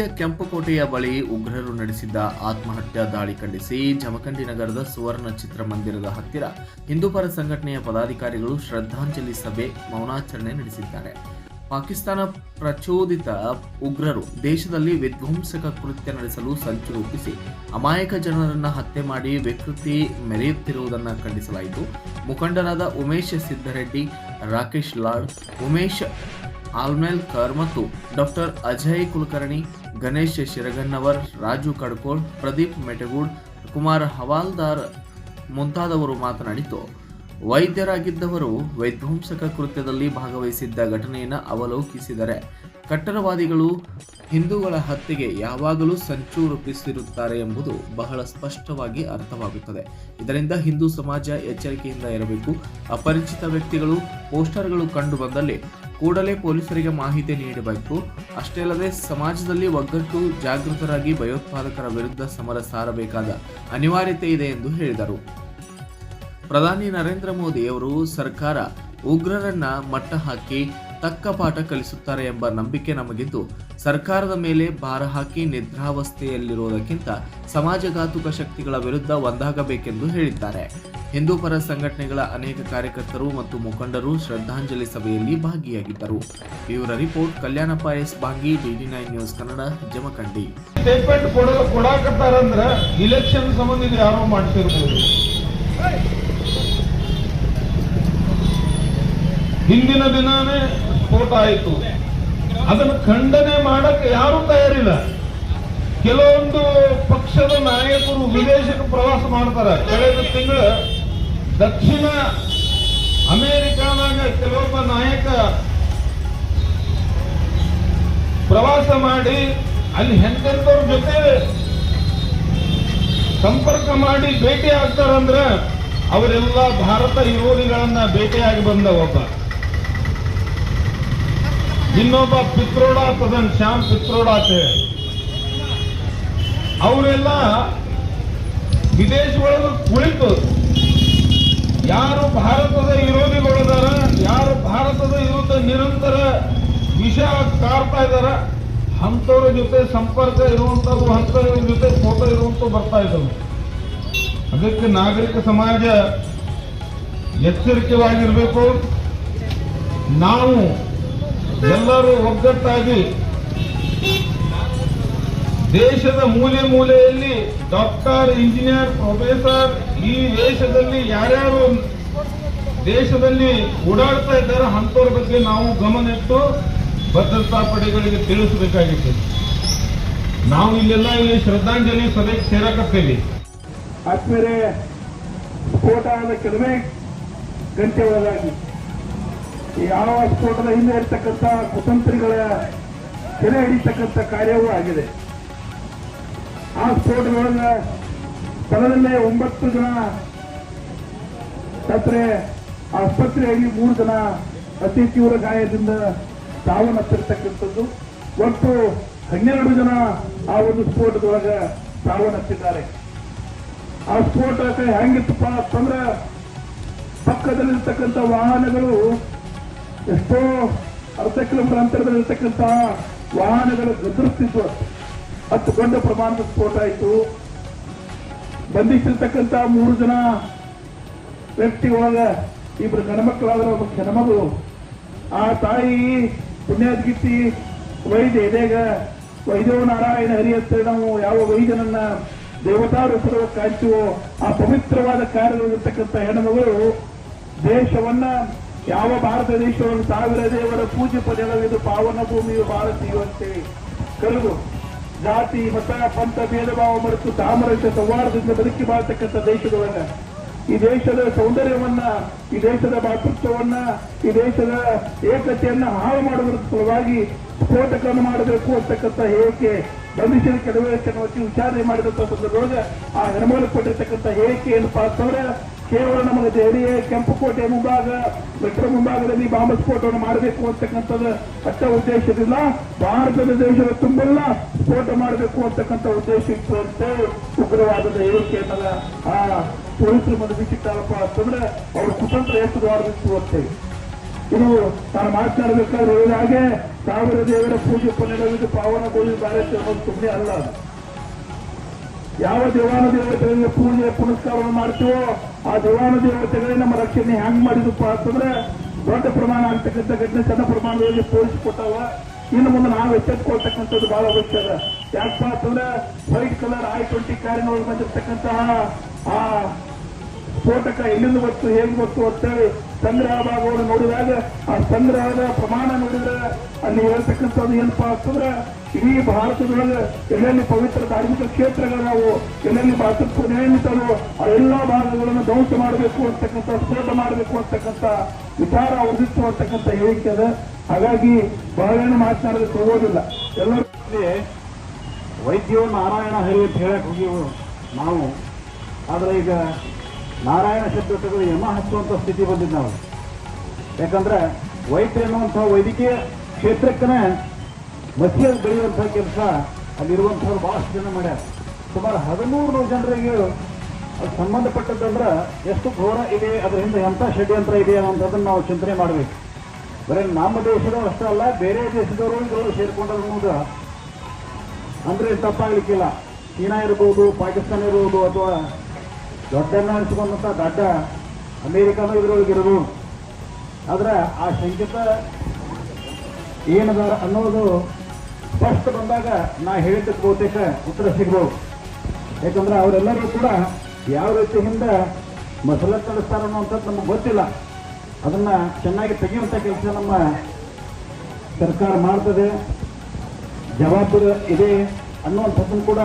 ದೆಹಲಿಯ ಕೆಂಪುಕೋಟೆಯ ಬಳಿ ಉಗ್ರರು ನಡೆಸಿದ್ದ ಆತ್ಮಹತ್ಯಾ ದಾಳಿ ಖಂಡಿಸಿ ಜಮಖಂಡಿ ನಗರದ ಸುವರ್ಣ ಚಿತ್ರಮಂದಿರದ ಹತ್ತಿರ ಹಿಂದೂಪರ ಸಂಘಟನೆಯ ಪದಾಧಿಕಾರಿಗಳು ಶ್ರದ್ಧಾಂಜಲಿ ಸಭೆ, ಮೌನಾಚರಣೆ ನಡೆಸಿದ್ದಾರೆ. ಪಾಕಿಸ್ತಾನ ಪ್ರಚೋದಿತ ಉಗ್ರರು ದೇಶದಲ್ಲಿ ವಿಧ್ವಂಸಕ ಕೃತ್ಯ ನಡೆಸಲು ಸಂಚು ರೂಪಿಸಿ ಅಮಾಯಕ ಜನರನ್ನ ಹತ್ಯೆ ಮಾಡಿ ವಿಕೃತಿ ಮೆರೆಯುತ್ತಿರುವುದನ್ನು ಖಂಡಿಸಲಾಯಿತು. ಮುಖಂಡರಾದ ಉಮೇಶ್ ಸಿದ್ದರೆಡ್ಡಿ ರಾಕೇಶ್ ಲಾಡ್, ಉಮೇಶ್ ಆಲ್ಮೇಲ್ಕರ್ ಮತ್ತು ಡಾಕ್ಟರ್ ಅಜಯ್ ಕುಲಕರ್ಣಿ, ಗಣೇಶ್ ಶಿರಗನ್ನವರ್, ರಾಜು ಕಡ್ಕೋಳ್, ಪ್ರದೀಪ್ ಮೆಟಗೂಡ್ ಕುಮಾರ್ ಹವಾಲ್ದಾರ್ ಮುಂತಾದವರು ಮಾತನಾಡಿದ್ದು ವೈದ್ಯರಾಗಿದ್ದವರು ವಿಧ್ವಂಸಕ ಕೃತ್ಯದಲ್ಲಿ ಭಾಗವಹಿಸಿದ್ದ ಘಟನೆಯನ್ನು ಅವಲೋಕಿಸಿದರೆ ಕಟ್ಟರವಾದಿಗಳು ಹಿಂದೂಗಳ ಹತ್ಯೆಗೆ ಯಾವಾಗಲೂ ಸಂಚು ರೂಪಿಸಿರುತ್ತಾರೆ ಎಂಬುದು ಬಹಳ ಸ್ಪಷ್ಟವಾಗಿ ಅರ್ಥವಾಗುತ್ತದೆ. ಇದರಿಂದ ಹಿಂದೂ ಸಮಾಜ ಎಚ್ಚರಿಕೆಯಿಂದ ಇರಬೇಕು. ಅಪರಿಚಿತ ವ್ಯಕ್ತಿಗಳು, ಪೋಸ್ಟರ್ಗಳು ಕಂಡು ಬಂದಲ್ಲಿ ಕೂಡಲೇ ಪೊಲೀಸರಿಗೆ ಮಾಹಿತಿ ನೀಡಬೇಕು. ಅಷ್ಟೇ ಅಲ್ಲದೆ ಸಮಾಜದಲ್ಲಿ ಒಗ್ಗಟ್ಟು, ಜಾಗೃತರಾಗಿ ಭಯೋತ್ಪಾದಕರ ವಿರುದ್ಧ ಸಮರ ಸಾರಬೇಕಾದ ಅನಿವಾರ್ಯತೆ ಇದೆ ಎಂದು ಹೇಳಿದರು. ಪ್ರಧಾನಿ ನರೇಂದ್ರ ಮೋದಿ ಅವರು ಸರ್ಕಾರ ಉಗ್ರರನ್ನ ಮಟ್ಟ ಹಾಕಿ ತಕ್ಕ ಪಾಠ ಕಲಿಸುತ್ತಾರೆ ಎಂಬ ನಂಬಿಕೆ ನಮಗಿದ್ದು, ಸರ್ಕಾರದ ಮೇಲೆ ಭಾರ ಹಾಕಿ ನಿದ್ರಾವಸ್ಥೆಯಲ್ಲಿರುವುದಕ್ಕಿಂತ ಸಮಾಜಘಾತುಕ ಶಕ್ತಿಗಳ ವಿರುದ್ಧ ಒಂದಾಗಬೇಕೆಂದು ಹೇಳಿದ್ದಾರೆ. ಹಿಂದೂ ಪರ ಸಂಘಟನೆಗಳ ಅನೇಕ ಕಾರ್ಯಕರ್ತರು ಮತ್ತು ಮುಖಂಡರು ಶ್ರದ್ಧಾಂಜಲಿ ಸಭೆಯಲ್ಲಿ ಭಾಗಿಯಾಗಿದ್ದರು. ಇವರ report, Kalyanappa S. Bangi DD nine news Kannada, Jamkhandi. Statement ಕೊಡ ಕೊಡಾಕತ್ತಾರಂದ್ರ ಇಲೆಕ್ಷನ್ ಸಂಬಂಧ ಯಾರೋ ಮಾಡ್ತಿರ್ಬೋದು. ಹಿಂದಿನ ದಿನಾನೇ ಸ್ಫೋಟ ಆಯಿತು ಅದನ್ನು ಖಂಡನೆ ಮಾಡಕ್ಕೆ ಯಾರು ತಯಾರಿಲ್ಲ. ಕೆಲವೊಂದು ಪಕ್ಷದ ನಾಯಕರು ವಿದೇಶಕ್ಕೆ ಪ್ರವಾಸ ಮಾಡ್ತಾರೆ. ಕಳೆದ ತಿಂಗಳು ದಕ್ಷಿಣ ಅಮೆರಿಕಾದಾಗ ಕೆಲವೊಬ್ಬ ನಾಯಕ ಪ್ರವಾಸ ಮಾಡಿ ಅಲ್ಲಿ ಹೆಂಗಂತವ್ರ ಜೊತೆ ಸಂಪರ್ಕ ಮಾಡಿ ಭೇಟಿ ಆಗ್ತಾರಂದ್ರೆ ಅವರೆಲ್ಲ ಭಾರತ ವಿರೋಧಿಗಳನ್ನ ಭೇಟಿಯಾಗಿ ಬಂದ ಒಬ್ಬ. ಇನ್ನೊಬ್ಬ ಪಿತ್ರೋಡ ತದನ್ ಶ್ಯಾಮ್ ಪಿತ್ರೋಡ ಅಂತ. ಅವರೆಲ್ಲ ವಿದೇಶದೊಳಗೆ ಕುಳಿತು. ಯಾರು ಭಾರತದ ವಿರೋಧಿಗಳದಾರ ಯಾರು ಭಾರತದ ವಿರುದ್ಧ ನಿರಂತರ ವಿಷ ಕಾರ್ತಾ ಇದಾರ, ಅಂಥವ್ರ ಜೊತೆ ಸಂಪರ್ಕ ಇರುವಂಥದ್ದು, ಅಂಥವ್ರ ಜೊತೆ ಫೋಟೋ ಇರುವಂಥ ಬರ್ತಾ ಇದ್ದವು. ಅದಕ್ಕೆ ನಾಗರಿಕ ಸಮಾಜ ಎಚ್ಚರಿಕೆವಾಗಿರಬೇಕು. ನಾವು ಎಲ್ಲರೂ ಒಗ್ಗಟ್ಟಾಗಿ ದೇಶದ ಮೂಲೆ ಮೂಲೆಯಲ್ಲಿ ಡಾಕ್ಟರ್, ಇಂಜಿನಿಯರ್, ಪ್ರೊಫೆಸರ್ ಈ ದೇಶದಲ್ಲಿ ಯಾರ್ಯಾರು ದೇಶದಲ್ಲಿ ಓಡಾಡ್ತಾ ಇದ್ದಾರೆ ಅಂಥವ್ರ ಬಗ್ಗೆ ನಾವು ಗಮನಿಟ್ಟು ಭದ್ರತಾ ಪಡೆಗಳಿಗೆ ತಿಳಿಸಬೇಕಾಗಿತ್ತು. ನಾವು ಇಲ್ಲೆಲ್ಲ ಇಲ್ಲಿ ಶ್ರದ್ಧಾಂಜಲಿ ಸಭೆಗೆ ಸೇರಕತ್ತೇವಿ. ಆದ್ಮೇಲೆ ಸ್ಫೋಟ ಆದ ಕೆಲವೇ ಗಂಟೆ ಒಳಗಾಗಿ. ಯಾವ ಸ್ಫೋಟದ ಹಿಂದೆ ಇರ್ತಕ್ಕಂಥ ಕುತಂತ್ರಿಗಳ ಕೆರೆ ಹಿಡಿತಕ್ಕಂಥ ಕಾರ್ಯವೂ ಆಗಿದೆ. ಆ ಸ್ಫೋಟದೊಳಗ ಸ್ಥಳದಲ್ಲೇ ಒಂಬತ್ತು ಜನ ಸತ್ರೆ ಆಸ್ಪತ್ರೆಯಲ್ಲಿ ಮೂರು ಜನ ಅತಿ ತೀವ್ರ ಗಾಯದಿಂದ ಸಾವನ್ನಪ್ಪಿರ್ತಕ್ಕಂಥದ್ದು. ಒಟ್ಟು ಹನ್ನೆರಡು ಜನ ಆ ಒಂದು ಸ್ಫೋಟದೊಳಗ ಸಾವನ್ನಪ್ಪಿದ್ದಾರೆ. ಆ ಸ್ಫೋಟಕ್ಕೆ ಹೆಂಗಿತ್ತಪ್ಪ ಅಂತಂದ್ರ ಪಕ್ಕದಲ್ಲಿರ್ತಕ್ಕಂಥ ವಾಹನಗಳು ಎಷ್ಟೋ ಅರ್ಧ ಕಿಲೋಮೀಟರ್ ಅಂತರದಲ್ಲಿರ್ತಕ್ಕಂಥ ವಾಹನಗಳ ಗದರುತ್ತಿದ್ವು ಹತ್ತು ದೊಡ್ಡ ಪ್ರಮಾಣದ ಸ್ಫೋಟ ಆಯಿತು. ಬಂಧಿಸಿರ್ತಕ್ಕಂಥ ಮೂರು ಜನ ವ್ಯಕ್ತಿ ಒಳಗ ಇಬ್ರು ಗಣಮಕ್ಕಳಾದ್ರೆ ಒಬ್ಬ ಹೆಣ್ಮಗಳು ಆ ತಾಯಿ ಪುಣ್ಯಾದ್ಗಿತ್ತಿ ವೈದ್ಯ ಇದೇಗ ವೈದ್ಯೋ ನಾರಾಯಣ ಹರಿ ನಾವು ಯಾವ ವೈದ್ಯನನ್ನ ದೇವತಾ ರೂಪದ ಕಾಯ್ತೀವೋ ಆ ಪವಿತ್ರವಾದ ಕಾರ್ಯದಲ್ಲಿರ್ತಕ್ಕಂಥ ಹೆಣ್ಮಗಳು ದೇಶವನ್ನ ಯಾವ ಭಾರತ ದೇಶವನ್ನು ಸಾವಿರ ದೇವರ ಪೂಜೆ ಪದವಿದು ಪಾವನ ಭೂಮಿಯು ಭಾರತೀಯಂತೆ ಕರೆದು ಜಾತಿ, ಮತ, ಪಂಥ ಭೇದ ಭಾವ ಮರೆತು ತಾಮರಸ ಸೌಹಾರ್ದದಿಂದ ಬದುಕಿ ಬಾಳ್ತಕ್ಕಂಥ ದೇಶಗಳನ್ನ, ಈ ದೇಶದ ಸೌಂದರ್ಯವನ್ನ, ಈ ದೇಶದ ಭಾತೃತ್ವವನ್ನ, ಈ ದೇಶದ ಏಕತೆಯನ್ನ ಹಾಳು ಮಾಡುವುದರ ಸಲುವಾಗಿ ಸ್ಫೋಟಕವನ್ನು ಮಾಡಬೇಕು ಅಂತಕ್ಕಂಥ ಹೇಳಿಕೆ ಬಂಧಿಸಿದ ಕೆಲವೇ ವಿಚಾರಣೆ ಮಾಡಿದಂತ ಸಂದರ್ಭದೊಳಗೆ ಆ ಹೆಣ್ಮಗಳು ಕೊಟ್ಟಿರ್ತಕ್ಕಂಥ ಹೇಳಿಕೆ ಏನಪ್ಪಾ ಅಂತಂದ್ರೆ ಕೇವಲ ನಮಗೆ ದೆಹಲಿಯ ಕೆಂಪುಕೋಟೆ ಮುಂಭಾಗ ಮೆಟ್ರೋ ಮುಂಭಾಗದಲ್ಲಿ ಬಾಂಬ್ ಸ್ಫೋಟವನ್ನು ಮಾಡಬೇಕು ಅಂತಕ್ಕಂಥದ್ದು ಅಷ್ಟ ಉದ್ದೇಶದಿಂದ ಭಾರತದ ದೇಶದ ತುಂಬೆಲ್ಲ ಸ್ಫೋಟ ಮಾಡಬೇಕು ಅಂತಕ್ಕಂಥ ಉದ್ದೇಶ ಇತ್ತು ಅಂತೇಳಿ ಉಗ್ರವಾದದ ಹೇಳಿಕೆಯನ್ನ ಆ ಪೊಲೀಸರು ಮನವಿ ಸಿಕ್ಕಾರಪ್ಪ ಅಂತಂದ್ರೆ ಅವ್ರ ಕುತಂತ್ರ ಎಷ್ಟು ದೊಡ್ಡದಿತ್ತು ಅಂತೇಳಿ ಇದು ನಾನು ಮಾತನಾಡಬೇಕಾದ್ರೆ ಹೇಳಿದ ಹಾಗೆ ಸಾವಿರ ದೇವರ ಪೂಜೆ ಪುಣ್ಯವಿದು ಪಾವನಗೊಳ್ಳಿ ಭಾರತ ಅನ್ನೋದು ಸುಮ್ಮನೆ ಅಲ್ಲ ಯಾವ ದೇವಾನ ದೇವತೆಗಳಿಗೆ ಪೂಜೆ ಪುನಸ್ಕಾರವನ್ನು ಮಾಡ್ತೀವೋ ಆ ದೇವಾನು ದೇವತೆಗಳೇ ನಮ್ಮ ರಕ್ಷಣೆ ಹ್ಯಾಂಗ್ ಮಾಡಿದಪ್ಪ ಅಂತಂದ್ರೆ ದೊಡ್ಡ ಪ್ರಮಾಣ ಆಗ್ತಕ್ಕಂಥ ಘಟನೆ, ಸಣ್ಣ ಪ್ರಮಾಣದಲ್ಲಿ ತೋರಿಸಿಕೊಟ್ಟಾವ ಇನ್ನು ಮುಂದೆ ನಾವು ಎಚ್ಚೆತ್ಕೊಳ್ತಕ್ಕಂಥದ್ದು ಬಹಳ ಅದ. ಯಾಕಪ್ಪ ಅಂತಂದ್ರೆ ವೈಟ್ ಕಲರ್ ಐ ಟ್ವೆಂಟಿ ಕಾರಿನೊಳಗೆ ಬಂದಿರತಕ್ಕಂತಹ ಆ ಸ್ಫೋಟಕ ಎಲ್ಲಿಂದ ಬಂತು ಹೇಗೆ ಗೊತ್ತು ಅಂತೇಳಿ ಸಂಗ್ರಹ ನೋಡಿದಾಗ, ಆ ಸಂಗ್ರಹದ ಪ್ರಮಾಣ ನೋಡಿದ್ರೆ ಅಲ್ಲಿ ಹೇಳ್ತಕ್ಕಂಥದ್ದು ಏನಪ್ಪಾ ಅಂತಂದ್ರೆ, ಇಡೀ ಭಾರತದೊಳಗೆ ಎಲ್ಲೆಲ್ಲಿ ಪವಿತ್ರ ಧಾರ್ಮಿಕ ಕ್ಷೇತ್ರಗಳಾವು ಎಲ್ಲೆಲ್ಲಿ ಭಾರತ ನೇಮಿತರು ಆ ಎಲ್ಲಾ ಭಾಗಗಳನ್ನು ಧ್ವಂಸ ಮಾಡಬೇಕು ಅಂತಕ್ಕಂಥ, ಸ್ಫೋಟ ಮಾಡಬೇಕು ಅಂತಕ್ಕಂಥ ವಿಚಾರ ಉದಿತ್ತು ಅಂತಕ್ಕಂಥ ಹೇಳಿಕೆ ಅದ. ಹಾಗಾಗಿ ಬಹಳೇನು ಮಾತನಾಡೋದಕ್ಕೆ ಹೋಗೋದಿಲ್ಲ ಎಲ್ಲರೂ ವೈದ್ಯೋ ನಾರಾಯಣ ಹರಿ ಅಂತ ಹೇಳಕ್ ಹೋಗಿವು ನಾವು. ಆದ್ರೆ ಈಗ ನಾರಾಯಣ ಶಬ್ದ ತೆಗೆದು ಯಮ ಹಚ್ಚುವಂತ ಸ್ಥಿತಿ ಬಂದಿದ್ದು ನಾವು. ಯಾಕಂದ್ರೆ ವೈದ್ಯ ಎನ್ನುವಂಥ ವೈದ್ಯಕೀಯ ಕ್ಷೇತ್ರಕ್ಕನೇ ಮಸಿಯಲ್ಲಿ ಬೆಳೆಯುವಂಥ ಕೆಲಸ ಅಲ್ಲಿರುವಂಥವ್ರು ಬಹಳಷ್ಟು ಜನ ಮಾಡ್ಯಾರ. ಸುಮಾರು ಹದಿಮೂರು ನೂರು ಜನರಿಗೆ ಅದು ಸಂಬಂಧಪಟ್ಟದಂದ್ರೆ ಎಷ್ಟು ಘೋರ ಇದೆ, ಅದರಿಂದ ಹಿಂದೆ ಎಂಥ ಷಡ್ಯಂತ್ರ ಇದೆ ಅನ್ನೋದನ್ನ ನಾವು ಚಿಂತನೆ ಮಾಡಬೇಕು. ಬರೀ ನಮ್ಮ ದೇಶದವ್ರು ಅಷ್ಟೇ ಅಲ್ಲ, ಬೇರೆ ದೇಶದವರು ಇವರು ಸೇರ್ಕೊಂಡ್ರು ಅನ್ನೋದು ಅಂದ್ರೆ ತಪ್ಪಾಗ್ಲಿಕ್ಕಿಲ್ಲ. ಚೀನಾ ಇರ್ಬೋದು, ಪಾಕಿಸ್ತಾನ ಇರ್ಬೋದು, ಅಥವಾ ದೊಡ್ಡ ದಡ್ಡ ದೊಡ್ಡ ಅಮೇರಿಕಾನು ಇದ್ರೊಳಗಿರೋದು ಆದ್ರೆ ಆ ಶಂಕಿತ ಏನದ ಅನ್ನೋದು ಸ್ಪಷ್ಟ ಬಂದಾಗ ನಾ ಹೇಳಿದ್ದಕ್ಕೆ ಬಹುತೇಕ ಉತ್ತರ ಸಿಗ್ಬೋದು. ಯಾಕಂದ್ರೆ ಅವರೆಲ್ಲರೂ ಕೂಡ ಯಾವ ರೀತಿ ಹಿಂದೆ ಮಸಲ ತಳಿಸ್ತಾರ ಅನ್ನೋಂಥದ್ದು ನಮಗೆ ಗೊತ್ತಿಲ್ಲ. ಅದನ್ನ ಚೆನ್ನಾಗಿ ತೆಗೆಯುವಂಥ ಕೆಲಸ ನಮ್ಮ ಸರ್ಕಾರ ಮಾಡ್ತದೆ. ಜವಾಬ್ದಾರಿ ಇದೆ ಅನ್ನುವಂಥದ್ದನ್ನು ಕೂಡ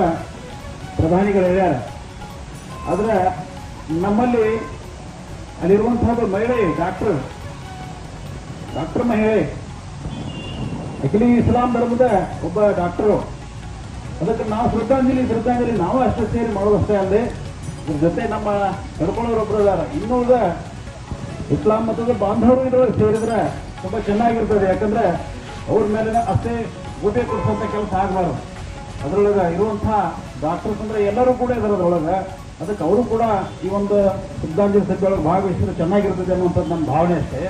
ಪ್ರಧಾನಿಗಳು ಹೇಳ್ಯಾರ. ಆದ್ರೆ ನಮ್ಮಲ್ಲಿ ಅಲ್ಲಿರುವಂತಹದ್ದು ಮಹಿಳೆ, ಡಾಕ್ಟರ್. ಡಾಕ್ಟರ್ ಮಹಿಳೆ. ಅಖಿಲಿ ಇಸ್ಲಾಂ ಧರ್ಮದ ಒಬ್ಬ ಡಾಕ್ಟರು. ಅದಕ್ಕೆ ನಾವು ಶ್ರದ್ಧಾಂಜಲಿ ಶ್ರದ್ಧಾಂಜಲಿ ನಾವು ಅಷ್ಟೇ ಸೇರಿ ಮಾಡೋದಷ್ಟೇ ಅಲ್ಲದೆ, ಇದ್ರ ಜೊತೆ ನಮ್ಮ ಕರ್ಕೊಳ್ಳೋರೊಬ್ರು ಇದಾರ. ಇನ್ನುಳಿದ ಇಸ್ಲಾಂ ಮತದ ಬಾಂಧವರು ಇದ್ರೊಳಗೆ ಸೇರಿದ್ರೆ ತುಂಬ ಚೆನ್ನಾಗಿರ್ತದೆ. ಯಾಕಂದ್ರೆ ಅವ್ರ ಮೇಲೆ ಅಷ್ಟೇ ಊಟ ಕೊಡಿಸುವಂತ ಕೆಲಸ ಆಗಬಾರ್ದು. ಅದರೊಳಗೆ ಇರುವಂಥ ಡಾಕ್ಟರ್ಸ್ ಅಂದ್ರೆ ಎಲ್ಲರೂ ಕೂಡ ಇದಾರೆ ಅದ್ರೊಳಗೆ ಅದಕ್ಕೆ ಅವರು ಕೂಡ ಈ ಒಂದು ಶ್ರದ್ಧಾಂಜಲಿ ಸಭೆಯೊಳಗೆ ಭಾಗವಹಿಸಿದ್ರೆ ಚೆನ್ನಾಗಿರ್ತದೆ ಅನ್ನುವಂಥದ್ದು ನನ್ನ ಭಾವನೆ ಅಷ್ಟೇ.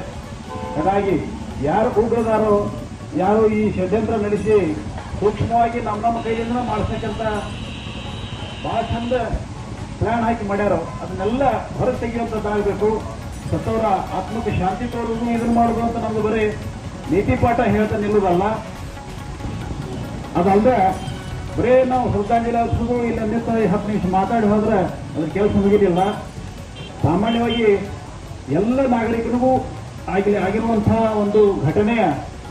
ಹಾಗಾಗಿ ಯಾರು ಉಗ್ರದಾರೋ ಯಾರು ಈ ಷಡ್ಯಂತ್ರ ನಡೆಸಿ ಸೂಕ್ಷ್ಮವಾಗಿ ನಮ್ಮ ನಮ್ಮ ಕೈಯಿಂದ ಮಾಡಿಸ್ತಕ್ಕಂಥ ಭಾಳ ಚಂದ ಪ್ಲಾನ್ ಹಾಕಿ ಮಾಡ್ಯಾರೋ, ಅದನ್ನೆಲ್ಲ ಹೊರಗೆ ತೆಗೆಯುವಂಥದ್ದಾಗಬೇಕು ಸತ್ತವರ ಆತ್ಮಕ್ಕೆ ಶಾಂತಿ ತೋರುವುದು ಇದನ್ನು ಮಾಡೋದು ಅಂತ ನಮ್ದು ಬರೀ ನೀತಿ ಪಾಠ ಹೇಳ್ತಾ ನಿಲ್ಲುವುದಲ್ಲ ಅದಲ್ಲದೆ ಬರೇ ನಾವು ಹೊರತಾಗಿಲ್ಲ ಸುಗೋ ಇಲ್ಲ ನಿಂತ ಹತ್ತು ನಿಮಿಷ ಮಾತಾಡಿ ಹೋದ್ರೆ ಅದ್ರ ಕೆಲಸ ಮುಗಿಲಿಲ್ಲ ಸಾಮಾನ್ಯವಾಗಿ ಎಲ್ಲ ನಾಗರಿಕರಿಗೂ ಆಗಲಿ, ಆಗಿರುವಂತಹ ಒಂದು ಘಟನೆಯ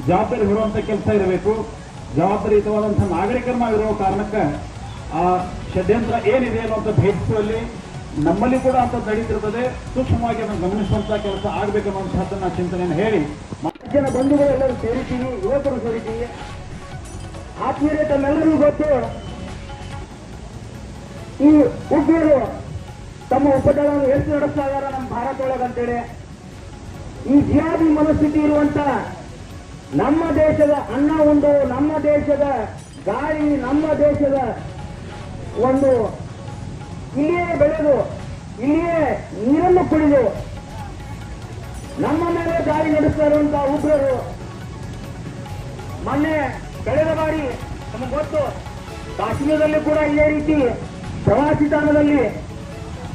ಜವಾಬ್ದಾರಿ ಹೊರುವಂಥ ಕೆಲಸ ಇರಬೇಕು. ಜವಾಬ್ದಾರಿಯುತವಾದಂತಹ ನಾಗರಿಕರನ್ನಾಗಿರುವ ಕಾರಣಕ್ಕೆ ಆ ಷಡ್ಯಂತ್ರ ಏನಿದೆ ಅನ್ನುವಂಥ ಭೇದಿಸುವಲ್ಲಿ ನಮ್ಮಲ್ಲಿ ಕೂಡ ಅಂತ ನಡೀತಿರ್ತದೆ. ಸೂಕ್ಷ್ಮವಾಗಿ ಅದನ್ನು ಗಮನಿಸುವಂತಹ ಕೆಲಸ ಆಗ್ಬೇಕನ್ನುವಂಥದ್ದನ್ನ ಚಿಂತನೆಯನ್ನು ಹೇಳಿ. ಜನ ಬಂಧುಗಳೆಲ್ಲರೂ ಸೇರಿದ್ದೀವಿ, ಯುವಕರು ಸೇರಿದ್ದೀವಿ. ಆತ್ಮೀಯರೇ ತಮ್ಮೆಲ್ಲರಿಗೂ ಗೊತ್ತು? ಈ ಉಗ್ರರು ತಮ್ಮ ಉಪಟಳವನ್ನು ಎಷ್ಟು ನಡೆಸ್ತಾ ಇದಾರ ನಮ್ಮ ಭಾರತ ಒಳಗಂತೇಳಿ ಈ ಜಿಯಾದಿ ಮನಸ್ಥಿತಿ ಇರುವಂತ ನಮ್ಮ ದೇಶದ ಅನ್ನ ಉಂಡು, ನಮ್ಮ ದೇಶದ ಗಾಳಿ, ನಮ್ಮ ದೇಶದ ಒಂದು ಇಲ್ಲಿಯೇ ಬೆಳೆದು, ಇಲ್ಲಿಯೇ ನೀರನ್ನು ಕುಡಿದು ನಮ್ಮ ಮೇಲೆ ದಾಳಿ ನಡೆಸ್ತಾ ಇರುವಂತಹ ಉಗ್ರರು ಮೊನ್ನೆ ಕಳೆದ ಬಾರಿ ನಮಗೆ ಗೊತ್ತು, ಕಾಶ್ಮೀರದಲ್ಲಿ ಕೂಡ ಇದೇ ರೀತಿ ಪ್ರವಾಸಿ ತಾಣದಲ್ಲಿ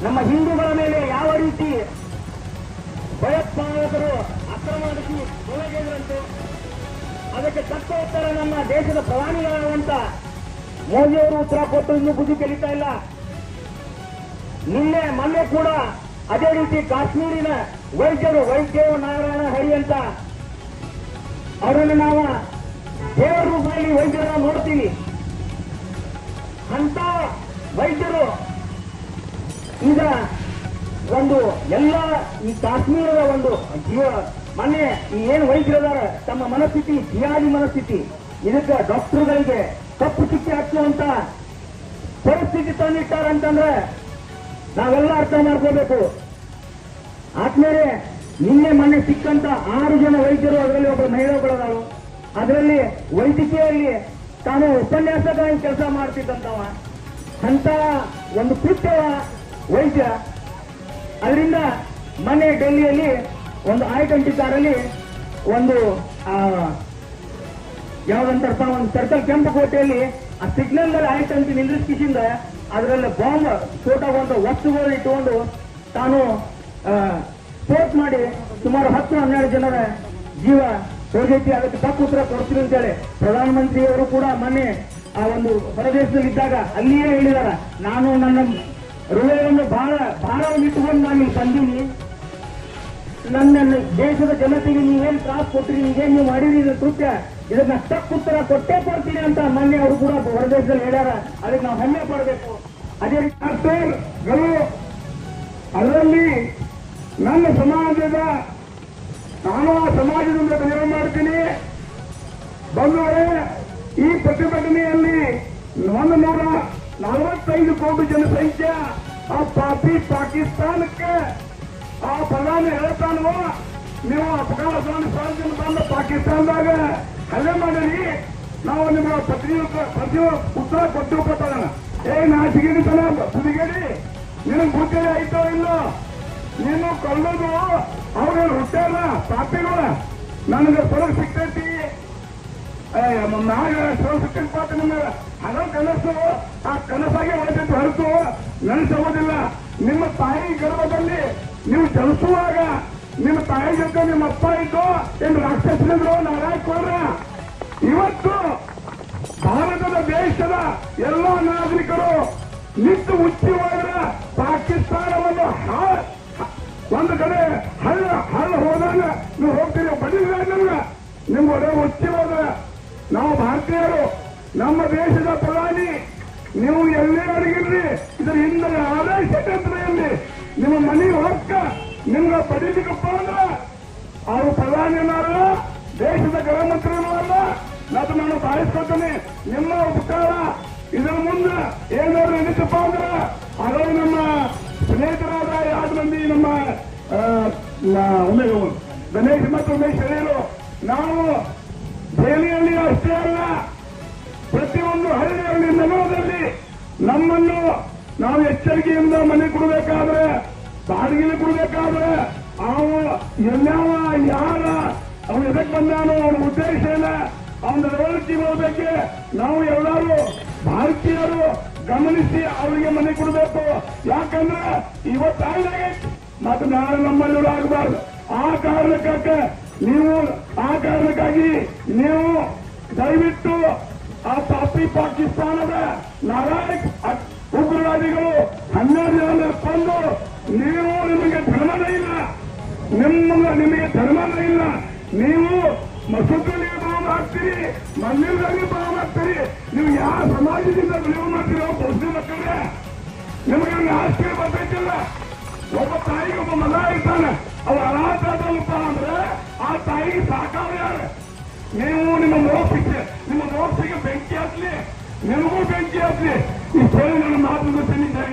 ನಮ್ಮ ಹಿಂದೂಗಳ ಮೇಲೆ ಯಾವ ರೀತಿ ಭಯೋತ್ಪಾದಕರು ಅಕ್ರಮ ನಡೆಸಿ ಅದಕ್ಕೆ ತಕ್ಕ ಉತ್ತರ ನಮ್ಮ ದೇಶದ ಪ್ರಧಾನಿಗಳಾದಂತ ಮೋದಿಯವರು ಉತ್ತರ ಕೊಟ್ಟು ಇನ್ನೂ ಬುದ್ಧಿ ಕಲಿತಾ ಇಲ್ಲ. ನಿನ್ನೆ, ಮೊನ್ನೆ ಕೂಡ ಅದೇ ರೀತಿ ಕಾಶ್ಮೀರಿನ ವೈದ್ಯರು ವೈದ್ಯ ನಾರಾಯಣ ಹರಿ ಅಂತ ಅವರನ್ನು ನಾವು ದೇವರ ರೂಪದಲ್ಲಿ ವೈದ್ಯರನ್ನ ನೋಡ್ತೀವಿ. ಅಂತ ವೈದ್ಯರು ಈಗ ಒಂದು ಎಲ್ಲ ಈ ಕಾಶ್ಮೀರದ ಒಂದು ಜೀವ, ಮೊನ್ನೆ ಈ ಏನು ವೈದ್ಯರದಾರ ತಮ್ಮ ಮನಸ್ಥಿತಿ ಜಿಯಾದಿ ಮನಸ್ಥಿತಿ. ಇದಕ್ಕೆ ಡಾಕ್ಟರ್ಗಳಿಗೆ ತಪ್ಪು ಶಿಕ್ಷೆ ಹಾಕುವಂತ ಪರಿಸ್ಥಿತಿ ತಂದಿಟ್ಟಾರಂತಂದ್ರೆ ನಾವೆಲ್ಲ ಅರ್ಥ ಮಾಡ್ಕೋಬೇಕು. ಆದ್ಮೇಲೆ ನಿನ್ನೆ ಮೊನ್ನೆ ಸಿಕ್ಕಂತ ಆರು ಜನ ವೈದ್ಯರು, ಅದರಲ್ಲಿ ಒಬ್ಬ ಮಹಿಳೆಗಳದಾಳು ಅದರಲ್ಲಿ ವೈದ್ಯಕೀಯಲ್ಲಿ ತಾನು ಉಪನ್ಯಾಸಕರಾಗಿ ಕೆಲಸ ಮಾಡ್ತಿದ್ದಂತವ ಅಂತ ಒಂದು ಕೃತ್ಯವ ವೈದ್ಯ ಅದರಿಂದ ಮನೆ ಡೆಲ್ಲಿಯಲ್ಲಿ ಒಂದು ಟ್ವೆಂಟಿ ಕಾರಲ್ಲಿ ಒಂದು ಆ, ಯಾವ್ದಂತಾರಪ್ಪ ಒಂದು ಸರ್ಕಲ್ ಕೆಂಪು ಕೋಟೆಯಲ್ಲಿ ಆ ಸಿಗ್ನಲ್ ಮೇಲೆ ಆಯ್ತು ಅಂತ ಅದರಲ್ಲಿ ಬಾಂಬ್ ಸ್ಫೋಟಗೊಂಡ ವಸ್ತುಗಳು ಇಟ್ಟುಕೊಂಡು ತಾನು ಸ್ಫೋಟ್ ಮಾಡಿ ಸುಮಾರು ಹತ್ತು ಹನ್ನೆರಡು ಜನರ ಜೀವ ಹೋಗೈತಿ ಅದಕ್ಕೆ ತಪ್ಪು ಉತ್ತರ ಕೊಡ್ತೀನಿ ಅಂತೇಳಿ ಪ್ರಧಾನಮಂತ್ರಿಯವರು ಕೂಡ ಮೊನ್ನೆ ಆ ಒಂದು ಹೊರದೇಶದಲ್ಲಿ ಇದ್ದಾಗ ಅಲ್ಲಿಯೇ ಹೇಳಿದಾರ, ನಾನು ನನ್ನ ಹೃದಯವನ್ನು ಬಹಳ ಭಾರವನ್ನು ಇಟ್ಟುಕೊಂಡು ನಾನು ಇಲ್ಲಿ ಬಂದೀನಿ. ನನ್ನ ದೇಶದ ಜನತೆಗೆ ನೀವೇನ್ ತ್ರಾಸ ಕೊಟ್ಟಿರಿ ನೀವೇನ್ ನೀವು ಮಾಡಿರಿ ಕೃತ್ಯ, ಇದನ್ನ ತಪ್ಪುತ್ತರ ಕೊಟ್ಟೇ ಕೊಡ್ತೀನಿ ಅಂತ ಮೊನ್ನೆ ಅವರು ಕೂಡ ಹೊರದೇಶದಲ್ಲಿ ಹೇಳ್ಯಾರ. ಅದಕ್ಕೆ ನಾವು ಹೆಮ್ಮೆ ಪಡಬೇಕು. ಅದೇ ಡಾಕ್ಟರ್ಗಳು ಅದರಲ್ಲಿ ನನ್ನ ಸಮಾಜದ ನಾನು ಆ ಸಮಾಜದಿಂದ ಬೇರೆ ಮಾಡ್ತೀನಿ. ಬಂದವರೆ, ಈ ಪ್ರತಿಭಟನೆಯಲ್ಲಿ ಒಂದು ನೂರ ನಲವತ್ತೈದು ಕೋಟಿ ಜನಸಂಖ್ಯೆ ಆ ಪಾಪಿ ಪಾಕಿಸ್ತಾನಕ್ಕೆ. ಆ ಪ್ರಧಾನಿ ಹೇಳ್ತಾನೋ, ನೀವು ಅಫ್ಘಾನಿಸ್ತಾನದಿಂದ ಬಂದ ಪಾಕಿಸ್ತಾನದಾಗ ಹಲ್ಲೆ ಮಾಡಿರಿ. ನಾವು ನಿಮ್ಗೆ ಪ್ರತಿ ಪ್ರತಿ ಉತ್ತರ ಕೊಟ್ಟು ಕೊಟ್ಟಾನ ಏ ನಾ ತನ ಸುದಿಗೇಡಿ ನಿನಗೆ ಬುದ್ಧಿ ಆಯ್ತೋ ಇಲ್ಲೋ? ನೀನು ಕೊಲ್ಲೋದು ಅವ್ರೇನು ಹುಟ್ಟಾರ ಪಾಪಿಗಳ. ನನಗೆ ಸ್ವರ್ಗ ಸಿಗ್ತೈತಿ. ನಾಗ ಕಲಸಿನ್ ಪಾಪ ನಿಮ್ಗ. ಹಲವು ಕನಸು. ಆ ಕನಸಾಗಿ ಹೊಡೆದಿದ್ದು ಹೊರತು ನೆನೆಸೋದಿಲ್ಲ ನಿಮ್ಮ ತಾಯಿ ಗರ್ಭದಲ್ಲಿ ನೀವು ಜನಿಸುವಾಗ ನಿಮ್ಮ ತಾಯಿ ಜೊತೆ ನಿಮ್ಮ ಅಪ್ಪ ಇದ್ದು ಏನು ರಾಕ್ಷಸರಿದ್ರು ನಾರಾಯಣ ಇವತ್ತು ಭಾರತದ ದೇಶದ ಎಲ್ಲ ನಾಗರಿಕರು ನಿಂತು ಉಚ್ಚಿ ಹೋದ್ರ ಪಾಕಿಸ್ತಾನವನ್ನು ಒಂದು ಕಡೆ ಹಳ್ಳ ಹಳ್ಳ ಹೋದಾಗ ನೀವು ಹೋಗ್ತೀರಿ ಬಡಿದ್ರೆ ನಮ್ಗೆ? ನಿಮ್ಗೆ ಒಡೆ ಒತ್ತಿ ನಾವು ಭಾರತೀಯರು, ನಮ್ಮ ದೇಶದ ಪ್ರಧಾನಿ, ನೀವು ಎಲ್ಲೇ ಅಡಗಿರ್ರಿ, ಇದರ ಹಿಂದೆ ಆದೇಶ ಎಲ್ಲಿ ನಿಮ್ಮ ಮನೆ ಹೊಕ್ಕ ನಿಮ್ಗೆ ಬಡಿಲಿಕ್ಕಪ್ಪ ಅಂದ್ರೆ ಅವರು ಪ್ರಧಾನಿಯನ್ನಾರ ದೇಶದ ಗೃಹ ಅಲ್ಲ ಮತ್ತು ನಾನು ಭಾವಿಸ್ಕೊತೀನಿ ನಿಮ್ಮ ಉಪಕಾರ, ಇದರ ಮುಂದೆ ಏನಾದ್ರು ನಡೀತಪ್ಪ ಅಂದ್ರೆ, ಅದೇ ನಮ್ಮ ಸ್ನೇಹಿತರಾದ ಮಂದಿ ನಮ್ಮ ಗಣೇಶ್ ಮತ್ತು ಉಮೇಶ್ ಹೇಳಿದರು ನಾವು ದೆಹಲಿಯಲ್ಲಿ ಅಷ್ಟೇ ಅಲ್ಲ ಪ್ರತಿಯೊಂದು ಹಳ್ಳಿಯಲ್ಲಿ ನಗರದಲ್ಲಿ ನಮ್ಮನ್ನು ನಾವು ಎಚ್ಚರಿಕೆಯಿಂದ ಮನೆ ಕೊಡಬೇಕಾದ್ರೆ ಬಾಡಿಗೆ ಕೊಡಬೇಕಾದ್ರೆ ಅವ ಎಲ್ಲಾವ ಯಾರ ಅವನು ಎದಕ್ಕೆ ಬಂದಾನೋ ಅವನ ಉದ್ದೇಶ ಏನ ಅವನ ನಡವಳಿಕೆಗಳ ಬಗ್ಗೆ ನಾವು ಎಲ್ಲರೂ ಭಾರತೀಯರು ಗಮನಿಸಿ, ಅವರಿಗೆ ಮನೆ ಕೊಡಬೇಕು. ಯಾಕಂದ್ರೆ ಇವತ್ತಾಗಲಾಗೆ ಮತ್ತೆ ನಾಳೆ ನಮ್ಮಲ್ಲಿ ಆಗಬಾರ್ದು. ಆ ಕಾರಣಕ್ಕೆ ನೀವು, ಆ ಕಾರಣಕ್ಕಾಗಿ ನೀವು ದಯವಿಟ್ಟು ಆ ಪಾಪಿ ಪಾಕಿಸ್ತಾನದ ನಾರಾಯಕ್ ಉಗ್ರವಾದಿಗಳು ಹನ್ನೆರಡು ಜನ ಕೊಂದು ನೀವು ನಿಮಗೆ ಧರ್ಮನೇ ಇಲ್ಲ. ನಿಮ್ಮ, ನಿಮಗೆ ಧರ್ಮನೇ ಇಲ್ಲ. ನೀವು ಮಾಡ್ತೀರಿ ಮಂದಿರದಲ್ಲಿ ಬಾವ್ ಮಾಡ್ತೀರಿ. ನೀವು ಯಾವ ಸಮಾಜದಿಂದ ಬಿಡುವು ಮಾಡ್ತೀರೋ ಮುಸ್ಲಿಂ ಮಕ್ಕಳಿಗೆ ನಿಮಗೆ ಆಸ್ತಿ ಬರ್ತೈತಿಲ್ಲ. ಒಬ್ಬ ತಾಯಿಗೆ ಒಬ್ಬ ಮಗ ಇರ್ತಾನೆ ಅವ ಅನಾಥಾದಪ್ಪ ಅಂದ್ರೆ ಆ ತಾಯಿಗೆ ಸಾಕಾವ ಯಾರು? ನೀವು ನಿಮ್ಮ ಮೋಕ್ಷಕ್ಕೆ ನಿಮ್ಮ ಮೋಕ್ಷಕ್ಕೆ ಬೆಂಕಿ ಹತ್ಲಿ ನಿಮಗೂ ಬೆಂಕಿ ಹತ್ಲಿ ಈ ಸೇವೆ ನನ್ನ ಮಾತು ಗೊತ್ತಿಲ್ಲ